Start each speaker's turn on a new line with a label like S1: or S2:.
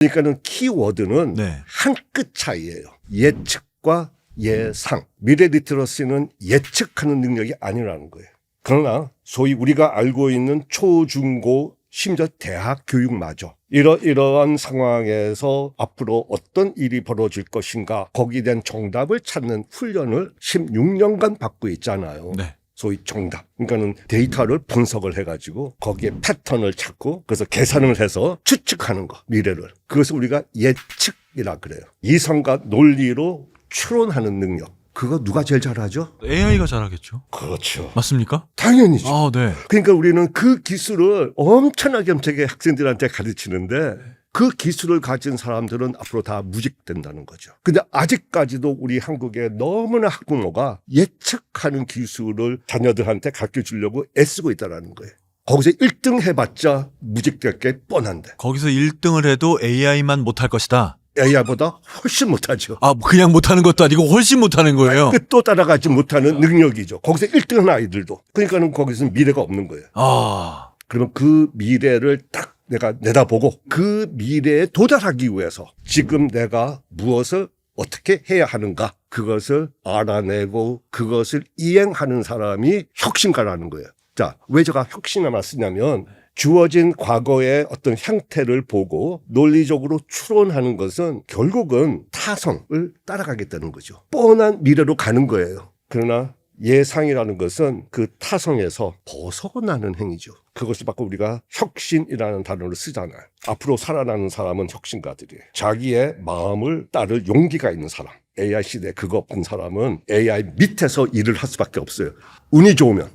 S1: 그러니까는 키워드는
S2: 네.
S1: 한 끗 차이예요. 예측과 예상. 미래 리트러시는 예측하는 능력이 아니라는 거예요. 그러나 소위 우리가 알고 있는 초중고 심지어 대학 교육마저 이러 이러한 상황에서 앞으로 어떤 일이 벌어질 것인가 거기에 대한 정답을 찾는 훈련을 16년간 받고 있잖아요.
S2: 네.
S1: 소위 정답. 그러니까는 데이터를 분석을 해가지고 거기에 패턴을 찾고 그래서 계산을 해서 추측하는 거 미래를. 그것을 우리가 예측이라 그래요. 이성과 논리로 추론하는 능력. 그거 누가 제일 잘하죠?
S2: AI가 잘하겠죠.
S1: 그렇죠.
S2: 맞습니까?
S1: 당연히죠.
S2: 아, 네.
S1: 그러니까 우리는 그 기술을 엄청나게 엄청나게 학생들한테 가르치는데 그 기술을 가진 사람들은 앞으로 다 무직된다는 거죠. 근데 아직까지도 우리 한국에 너무나 학부모가 예측하는 기술을 자녀들한테 가르쳐 주려고 애쓰고 있다는 거예요. 거기서 1등 해봤자 무직될 게 뻔한데
S2: 거기서 1등을 해도 AI만 못할 것이다.
S1: AI보다 훨씬 못하죠.
S2: 아, 그냥 못하는 것도 아니고 훨씬 못하는 거예요.
S1: 끝도 따라가지 못하는 능력이죠. 거기서 1등한 아이들도. 그러니까는 거기서는 미래가 없는 거예요.
S2: 아,
S1: 그러면 그 미래를 딱 내가 내다보고 그 미래에 도달하기 위해서 지금 내가 무엇을 어떻게 해야 하는가 그것을 알아내고 그것을 이행하는 사람이 혁신가라는 거예요. 자, 왜 제가 혁신하나 쓰냐면 주어진 과거의 어떤 형태를 보고 논리적으로 추론하는 것은 결국은 타성을 따라가겠다는 거죠. 뻔한 미래로 가는 거예요. 그러나 예상이라는 것은 그 타성에서 벗어나는 행위죠. 그것을 바꿔 우리가 혁신이라는 단어를 쓰잖아요. 앞으로 살아나는 사람은 혁신가들이에요. 자기의 마음을 따를 용기가 있는 사람. AI 시대에 그거 없는 사람은 AI 밑에서 일을 할 수밖에 없어요. 운이 좋으면